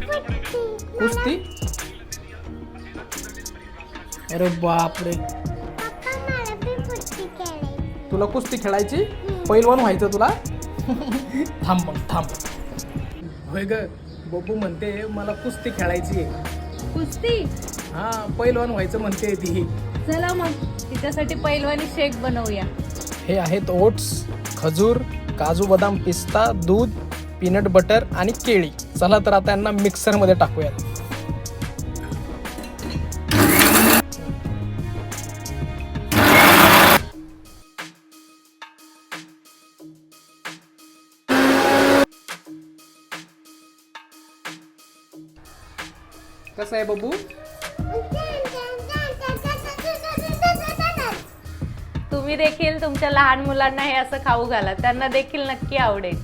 कुस्ती? अरे बापरे. तुला कुस्ती खेळायची? पैलवान व्हायचं तुला? थांब मग थांब. होय ग बब्बू म्हणते मला कुस्ती खेळायची आहे. कुस्ती? हा पैलवान व्हायचं म्हणते ती. चला मग तिच्यासाठी पैलवानी शेक बनवूया. हे आहेत ओट्स खजूर काजू बदाम पिस्ता दूध पीनट बटर आणि केळी. चला तर आता यांना मिक्सरमध्ये टाकूयात. कसं आहे बबू? तुम्ही देखील तुमच्या लहान मुलांना हे असं खाऊ घाला. त्यांना देखील नक्की आवडेल.